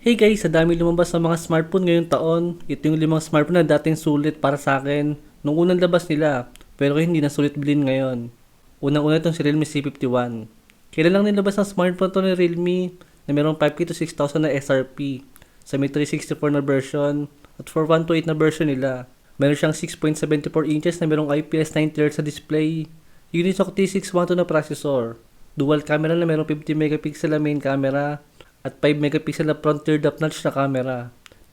Hey guys, sa dami lumabas ng mga smartphone ngayong taon, ito yung limang smartphone na dating sulit para sa akin nung unang labas nila, pero hindi na sulit bilhin ngayon. Unang-una itong si Realme C51. Kailan lang nilabas ng smartphone to ni Realme na merong 5K to 6,000 na SRP sa may 364 na version at 4128 na version nila. Meron siyang 6.74 inches na merong IPS 90 Hz sa display. Unisoc T612 na processor. Dual camera na merong 50 megapixel na main camera at 5 megapixel na front third up notch na camera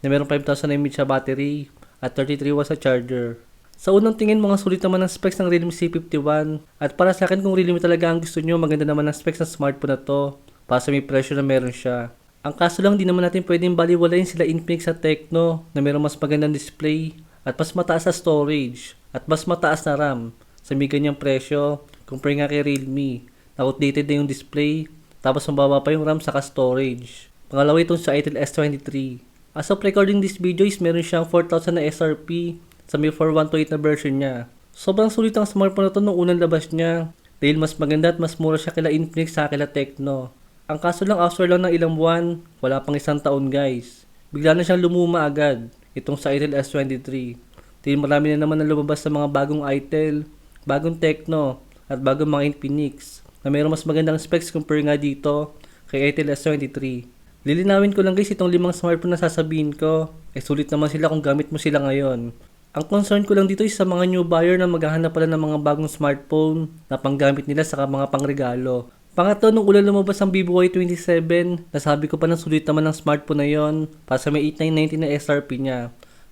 na merong 5000 mAh sa battery at 33 watts sa charger. Sa unang tingin mga sulit naman ang specs ng Realme C51 at para sa akin kung Realme talaga ang gusto nyo maganda naman ang specs ng smartphone na to para sa may presyo na meron siya. Ang kaso lang di naman natin pwedeng baliwalayin sila Infinix at Tecno na meron mas magandang display at mas mataas na storage at mas mataas na RAM sa may ganyang presyo compare nga kay Realme na outdated na yung display tapos mababa pa yung RAM saka storage. Pangalawa itong sa Itel S23. As of recording this video is meron siyang 4,000 na SRP sa may 4128 na version niya. Sobrang sulit ang smartphone na to nung unang labas niya dahil mas maganda at mas mura siya kila Infinix sa kila Tecno. Ang kaso lang after lang ng ilang buwan, wala pang isang taon guys. Bigla na siyang lumuma agad itong sa Itel S23. Dahil marami na naman na lumabas sa mga bagong Itel, bagong Tecno, at bagong mga Infinix na mayroong mas magandang specs compare nga dito kay Itel S23. Lilinawin ko lang guys itong limang smartphone na sasabihin ko. Eh sulit naman sila kung gamit mo sila ngayon. Ang concern ko lang dito is sa mga new buyer na maghahanap pala ng mga bagong smartphone na panggamit nila sa mga pangregalo. Pangatlo, nung ulan lumabas ang Vivo Y27, nasabi ko pa ng sulit naman ng smartphone na yon para sa may 8990 na SRP niya.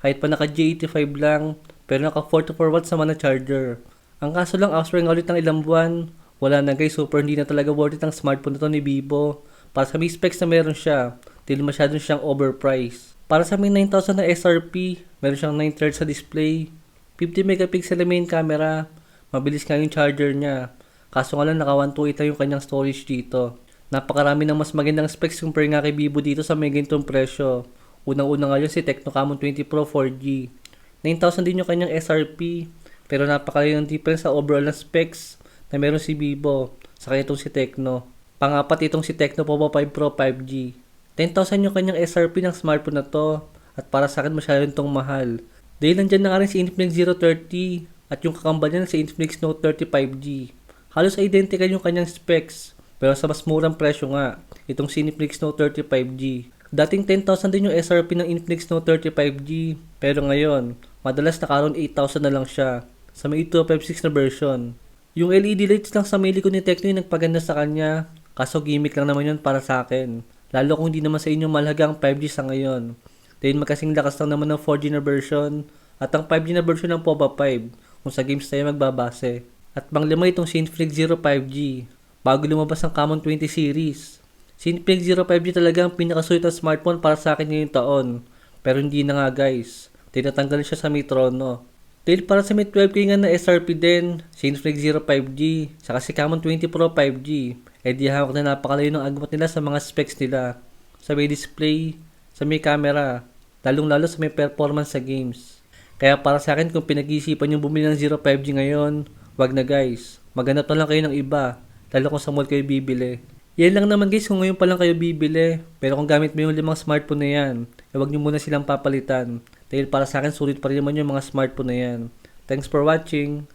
Kahit pa naka J85 lang, pero naka 44 watts naman na charger. Ang kaso lang, after nga ulit ng ilang buwan, wala na guys, super hindi na talaga worth it ang smartphone na to ni Vivo. Para sa may specs na meron siya, dahil masyadong siyang overpriced. Para sa may 9,000 na SRP, meron siyang 9 thirds sa display, 50 megapixel na main camera, mabilis nga yung charger niya. Kaso nga lang naka 128 lang yung kanyang storage dito. Napakarami ng mas magandang specs compare nga kay Vivo dito sa may presyo. Unang-una nga yun si Tecno Camon 20 Pro 4G. 9,000 din yung kanyang SRP, pero napakalayo ng difference sa overall na specs na meron si Vivo sa itong si Tecno. Pangapat itong si Tecno Povo 5 Pro 5G. 10,000 yung kanyang SRP ng smartphone na to at para sa akin masyado itong mahal. Dahil nandyan na nga rin si Infinix 030 at yung kakambal niya si Infinix Note 30 5G. Halos identical yung kanyang specs pero sa mas murang presyo nga itong si Infinix Note 30 5G. Dating 10,000 din yung SRP ng Infinix Note 30 5G pero ngayon madalas nakaroon 8,000 na lang siya sa may 8256 na version. Yung LED lights lang sa maili ko ni Tecno yung nagpaganda sa kanya kaso gimmick lang naman yun para sa akin. Lalo kung hindi naman sa inyo mahalaga ang 5G sa ngayon. Dahil magkasing lakas lang naman ng 4G na version at ang 5G na version ng POBA 5 kung sa games tayo magbabase. At panglima itong Sinflix 05G bago lumabas ang Camon 20 series. Sinflix 05G talaga ang pinakasulit na smartphone para sa akin ngayong taon. Pero hindi na nga guys. Tinatanggal siya sa may trono. Dahil para sa may 12K nga na SRP din, Sinflix 05G, saka si Camon 20 Pro 5G, eh di hawak na napakalayo ng agmat nila sa mga specs nila. Sa may display, sa may camera, lalong lalo sa may performance sa games. Kaya para sa akin kung pinag-iisipan yung bumili ng 05G ngayon, wag na guys. Maghanap na lang kayo ng iba, lalo kung sa mall kayo bibili. Yan lang naman guys kung ngayon pa lang kayo bibili. Pero kung gamit mo yung limang smartphone na yan, eh wag nyo muna silang papalitan. Dahil para sa akin sulit pa rin naman yung mga smartphone na yan. Thanks for watching!